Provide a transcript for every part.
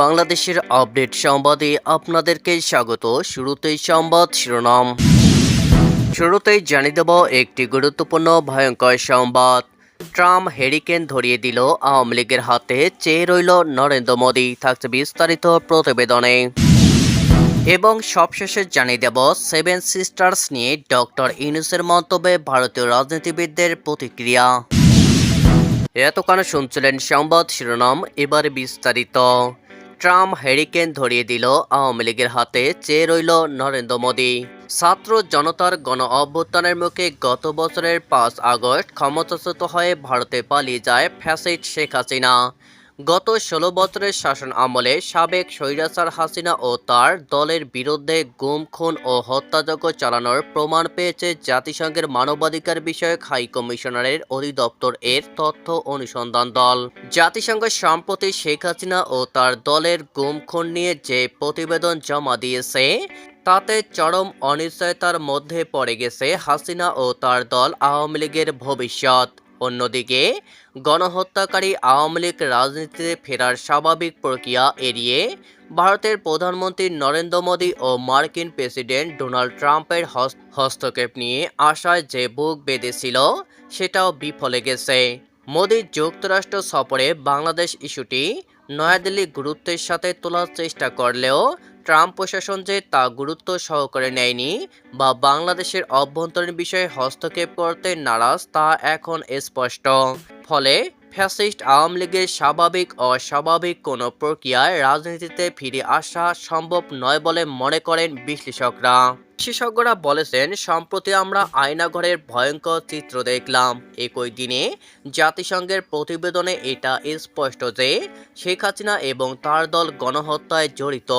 বাংলাদেশের আপডেট সংবাদে আপনাদেরকে স্বাগত। শুরুতেই সংবাদ শিরোনাম। শুরুতেই জানিয়ে দেব একটি গুরুত্বপূর্ণ ভয়ঙ্কর সংবাদ। ট্রাম্প হেরিকেন ধরিয়ে দিল আওয়ামী লীগের হাতে, চেয়ে রইল নরেন্দ্র মোদী, থাকছে বিস্তারিত প্রতিবেদনে। এবং সবশেষে জানিয়ে দেব, সেভেন সিস্টার্স নিয়ে ডক্টর ইউনুসের মন্তব্যে ভারতীয় রাজনীতিবিদদের প্রতিক্রিয়া। এতক্ষণ শুনছিলেন সংবাদ শিরোনাম, এবারে বিস্তারিত। ট্রাম্প হ্যারিকেন ধরিয়ে দিল, আওয়ামী লীগের হাতে চেয়ে রইল নরেন্দ্র মোদী। ছাত্র জনতার গণ অভ্যুত্থানের মুখে গত বছরের পাঁচ আগস্ট ক্ষমতাচ্যুত হয়ে ভারতে পালিয়ে যায় ফ্যাসিড শেখ হাসিনা। গত ষোলো বছরের শাসন আমলে সাবেক স্বৈরাচার হাসিনা ও তার দলের বিরুদ্ধে গুম, খুন ও হত্যাযজ্ঞ চালানোর প্রমাণ পেয়েছে জাতিসংঘের মানবাধিকার বিষয়ক হাই কমিশনারের অধিদপ্তর এর তথ্য অনুসন্ধান দল। জাতিসংঘ সম্প্রতি শেখ হাসিনা ও তার দলের গুম, খুন নিয়ে যে প্রতিবেদন জমা দিয়েছে, তাতে চরম অনিশ্চয়তার মধ্যে পড়ে গেছে হাসিনা ও তার দল আওয়ামী লীগের ভবিষ্যৎ। অন্যদিকে, গণহত্যাকারী আওয়ামী লীগ রাজনীতিতে ফেরার স্বাভাবিক প্রক্রিয়া এড়িয়ে ভারতের প্রধানমন্ত্রী নরেন্দ্র মোদী ও মার্কিন প্রেসিডেন্ট ডোনাল্ড ট্রাম্পের হস- হস্তক্ষেপ নিয়ে আশায় যে বুক বেঁধেছিল, সেটাও বিফলে গেছে। মোদীর যুক্তরাষ্ট্র সফরে বাংলাদেশ ইস্যুটি নয়াদিল্লি গুরুত্বের সাথে তোলার চেষ্টা করলেও ট্রাম্প প্রশাসন যে তা গুরুত্ব সহকারে নেয়নি বা বাংলাদেশের অভ্যন্তরীণ বিষয়ে হস্তক্ষেপ করতে নারাজ তা এখন স্পষ্ট। ফলে ফ্যাসিস্ট আওয়ামী লীগের স্বাভাবিক অস্বাভাবিক কোনো প্রক্রিয়ায় রাজনীতিতে ফিরে আসা সম্ভব নয় বলে মনে করেন বিশ্লেষকরা। বিশেষজ্ঞরা বলেছেন, সম্প্রতি আমরা আয়নাঘরের ভয়ঙ্কর চিত্র দেখলাম। একই দিনে জাতিসংঘের প্রতিবেদনে এটা স্পষ্ট যে শেখ হাসিনা এবং তার দল গণহত্যায় জড়িত।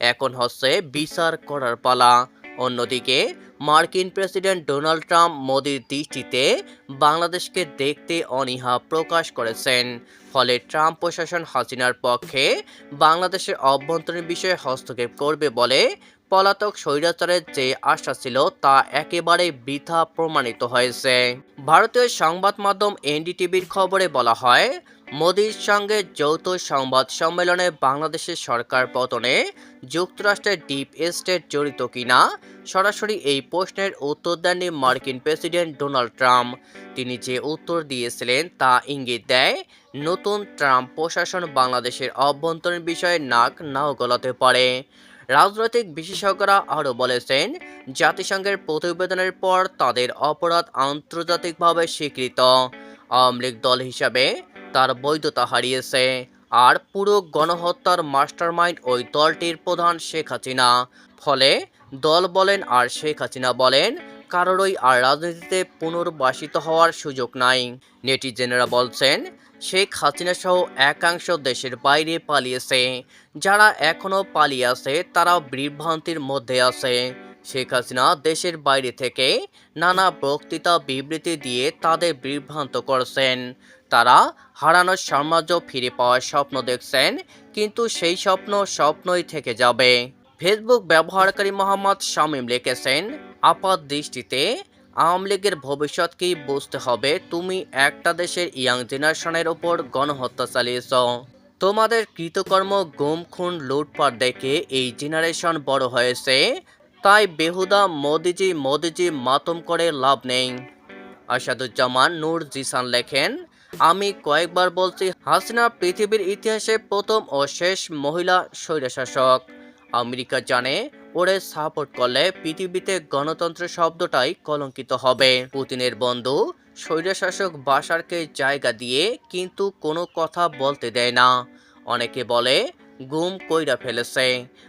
এখন হচ্ছে বিচার করার পালা। অন্যদিকে, মার্কিন প্রেসিডেন্ট ডোনাল্ড ট্রাম্প মোদির দৃষ্টিতে বাংলাদেশকে দেখতে অনীহা প্রকাশ করেছেন। ফলে ট্রাম্প প্রশাসন হাসিনার পক্ষে বাংলাদেশের অভ্যন্তরীণ বিষয়ে হস্তক্ষেপ করবে বলে পলাতক স্বৈরাচারের যে আশা ছিল তা একেবারে বৃথা প্রমাণিত হয়েছে। ভারতীয় সংবাদ মাধ্যম এনডিটিভির খবরে বলা হয় মোদির সঙ্গে যৌথ সংবাদ সম্মেলনে বাংলাদেশের সরকার পতনে যুক্তরাষ্ট্রের ডিপ স্টেট জড়িত কিনা, সরাসরি এই প্রশ্নের উত্তর দেননি মার্কিন প্রেসিডেন্ট ডোনাল্ড ট্রাম্প। তিনি যে উত্তর দিয়েছিলেন তা ইঙ্গিত দেয়, নতুন ট্রাম্প প্রশাসন বাংলাদেশের অভ্যন্তরীণ বিষয়ে নাক নাও গলাতে পারে। রাজনৈতিক বিশেষজ্ঞরা আরও বলেছেন, জাতিসংঘের প্রতিবেদনের পর তাদের অপরাধ আন্তর্জাতিকভাবে স্বীকৃত। আওয়ামী লীগ দল হিসাবে তার বৈধতা হারিয়েছে। আর পুরো গণহত্যার মাস্টারমাইন্ড ওই দলটির প্রধান শেখ হাসিনা। ফলে দল বলেন আর শেখ হাসিনা বলেন কারোরই আর রাজনীতিতে পুনর্বাসিত হওয়ার সুযোগ নাই। নেটিজেনেরা বলছেন, শেখ হাসিনা সহ একাংশ দেশের বাইরে পালিয়েছে। যারা এখনও পালিয়ে আছে তারা বিভ্রান্তির মধ্যে আছে। শেখ হাসিনা দেশের বাইরে থেকে নানা বক্তৃতা বিবৃতি দিয়ে তাদের বিভ্রান্ত করছেন। তারা হারানোর সাম্রাজ্য ফিরে পাওয়ার স্বপ্ন দেখছেন, কিন্তু সেই স্বপ্ন স্বপ্নই থেকে যাবে। ফেসবুক ব্যবহারকারী মোহাম্মদ শামীম লিখেছেন আপাত দৃষ্টিতে আওয়ামী লীগের ভবিষ্যৎকেই বুঝতে হবে তুমি একটা দেশের ইয়াং জেনারেশনের ওপর গণহত্যা চালিয়েছ। তোমাদের কৃতকর্ম, গুম, খুন, লুটপাট দেখে এই জেনারেশন বড় হয়েছে, তাই বেহুদা মোদিজি মোদিজি মাতম করে লাভ নেই। আসাদুজ্জামান নূর জিসান লেখেন আমি কয়েকবার বলছি, হাসিনা পৃথিবীর ইতিহাসে প্রথম ও শেষ মহিলা স্বৈরশাসক। আমেরিকা জানে, ওরে সাপোর্ট করলে পৃথিবীতে গণতন্ত্র শব্দটাই কলঙ্কিত হবে। পুতিনের বন্ধু স্বৈরশাসক বাসারকে জায়গা দিয়ে কিন্তু কোনো কথা বলতে দেয় না। অনেকে বলে, গুম কইরা ফেলেছে।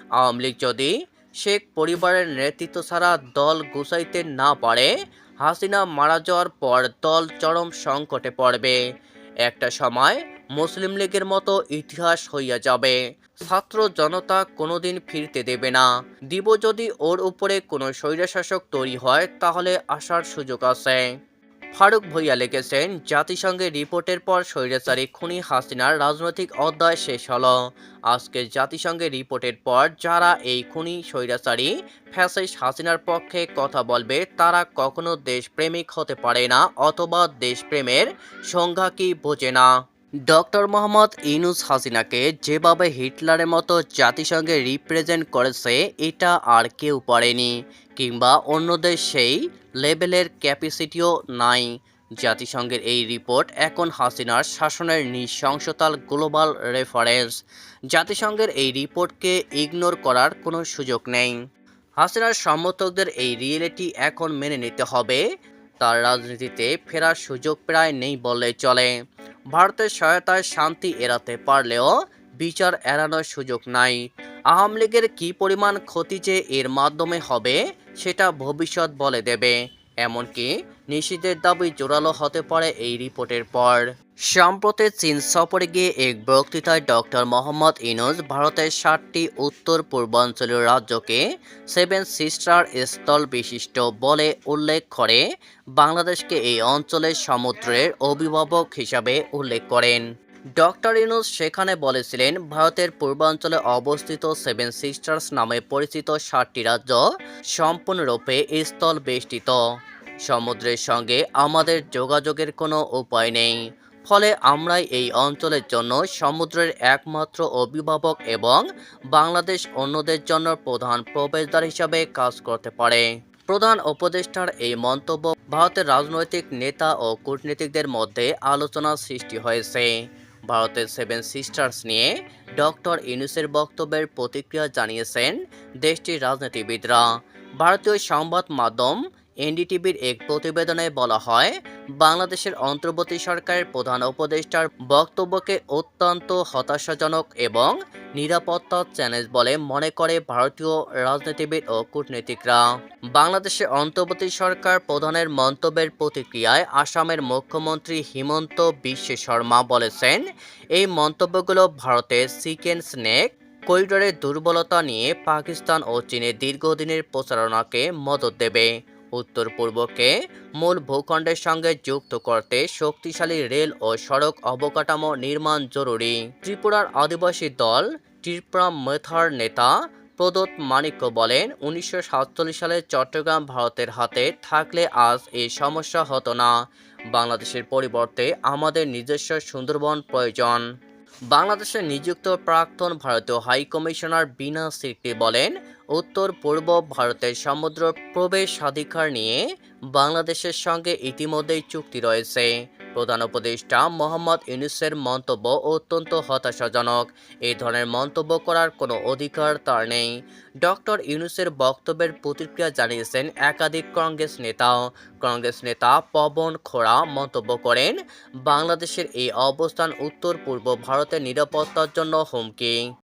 আওয়ামী লীগ যদি শেখ পরিবারের নেতৃত্ব ছাড়া দল গুছাইতে না পারে হাসিনা মারা যাওয়ার পর দল চরম সংকটে পড়বে। একটা সময় মুসলিম লীগের মতো ইতিহাস হইয়া যাবে। ছাত্র জনতা কোনোদিন ফিরতে দেবে না। দিব যদি ওর উপরে কোনো স্বৈরশাসক তৈরি হয়, তাহলে আসার সুযোগ আছে। ফারুক ভইয়া লিখেছেন, জাতিসংঘের রিপোর্টের পর স্বৈরাচারী খুনি হাসিনার রাজনৈতিক অধ্যায় শেষ হল। আজকে জাতিসংঘের রিপোর্টের পর যারা এই খুনি স্বৈরাচারী ফ্যাসেস হাসিনার পক্ষে কথা বলবে, তারা কখনো দেশপ্রেমিক হতে পারে না, অথবা দেশপ্রেমের সংজ্ঞা কি বোঝে না। ডক্টর মোহাম্মদ ইনুস হাসিনাকে যেভাবে হিটলারের মতো জাতিসংঘে রিপ্রেজেন্ট করেছে, এটা আর কেউ পারেনি, কিংবা অন্যদের সেই লেভেলের ক্যাপাসিটিও নাই। জাতিসংঘের এই রিপোর্ট এখন হাসিনার শাসনের নৃশংসতার গ্লোবাল রেফারেন্স জাতিসংঘের এই রিপোর্টকে ইগনোর করার কোনো সুযোগ নেই। হাসিনার সমর্থকদের এই রিয়েলিটি এখন মেনে নিতে হবে। তার রাজনীতিতে ফেরার সুযোগ প্রায় নেই বললেই চলে। ভারতের সহায়তায় শান্তি এড়াতে পারলেও বিচার এড়ানোর সুযোগ নাই। আওয়ামী লীগের কী পরিমাণ ক্ষতি যে এর মাধ্যমে হবে, সেটা ভবিষ্যৎ বলে দেবে। এমনকি নিষিদ্ধের দাবি জোরালো হতে পারে এই রিপোর্টের পর। সম্প্রতি চীন সফরে গিয়ে এক বক্তৃতায় ডক্টর মোহাম্মদ ইনুস ভারতের ষাটটি উত্তর পূর্বাঞ্চলীয় রাজ্যকে সেভেন সিস্টার স্থল বিশিষ্ট বলে উল্লেখ করে, বাংলাদেশকে এই অঞ্চলের সমুদ্রের অভিভাবক হিসাবে উল্লেখ করেন। ডক্টর ইনুস সেখানে বলেছিলেন, ভারতের পূর্বাঞ্চলে অবস্থিত সেভেন সিস্টার্স নামে পরিচিত ষাটটি রাজ্য সম্পূর্ণরূপে স্থল বেষ্টিত সমুদ্রের সঙ্গে আমাদের যোগাযোগের কোনো উপায় নেই। ফলে আমরাই এই অঞ্চলের জন্য সমুদ্রের একমাত্র অভিভাবক এবং বাংলাদেশ অন্যদের জন্য প্রধান প্রবেশদ্বার হিসাবে কাজ করতে পারে। প্রধান উপদেষ্টার এই মন্তব্য ভারতের রাজনৈতিক নেতা ও কূটনীতিকদের মধ্যে আলোচনা সৃষ্টি হয়েছে। ভারতের সেভেন সিস্টার্স নিয়ে ডক্টর ইউনুসের বক্তব্যের প্রতিক্রিয়া জানিয়েছেন দেশটির রাজনীতিবিদরা। ভারতীয় সংবাদ মাধ্যম এনডিটিভির এক প্রতিবেদনে বলা হয়, বাংলাদেশের অন্তর্বর্তী সরকারের প্রধান উপদেষ্টার বক্তব্যকে অত্যন্ত হতাশাজনক এবং নিরাপত্তা চ্যালেঞ্জ বলে মনে করে ভারতীয় রাজনীতিবিদ ও কূটনীতিকরা। বাংলাদেশের অন্তর্বর্তী সরকার প্রধানের মন্তব্যের প্রতিক্রিয়ায় আসামের মুখ্যমন্ত্রী হিমন্ত বিশ্ব শর্মা বলেছেন, এই মন্তব্যগুলো ভারতের চিকেন স্নেক করিডোরের দুর্বলতা নিয়ে পাকিস্তান ও চীনের দীর্ঘদিনের প্রচারণাকে মদত দেবে। উত্তর পূর্বকে মূল ভূখণ্ডের সঙ্গে যুক্ত করতে শক্তিশালী রেল ও সড়ক অবকাঠামো নির্মাণ জরুরি। ত্রিপুরার আদিবাসী দল ত্রিপুরা মেথার নেতা প্রদত্ত মাণিক্য বলেন, উনিশশো সালে চট্টগ্রাম ভারতের হাতে থাকলে আজ এই সমস্যা হতো না। বাংলাদেশের পরিবর্তে আমাদের নিজস্ব সুন্দরবন প্রয়োজন। বাংলাদেশে নিযুক্ত প্রাক্তন ভারতীয় হাইকমিশনার বিনা সিকরি বলেন উত্তর, পূর্ব ভারতের সমুদ্র প্রবেশাধিকার নিয়ে বাংলাদেশের সঙ্গে ইতিমধ্যেই চুক্তি রয়েছে। প্রধান উপদেষ্টা মোহাম্মদ ইউনুসের মন্তব্য অত্যন্ত হতাশাজনক। এই ধরনের মন্তব্য করার কোনো অধিকার তার নেই। ডক্টর ইউনুসের বক্তব্যের প্রতিক্রিয়া জানিয়েছেন একাধিক কংগ্রেস নেতাও কংগ্রেস নেতা পবন খোড়া মন্তব্য করেন, বাংলাদেশের এই অবস্থান উত্তর, পূর্ব ভারতের নিরাপত্তার জন্য হুমকি।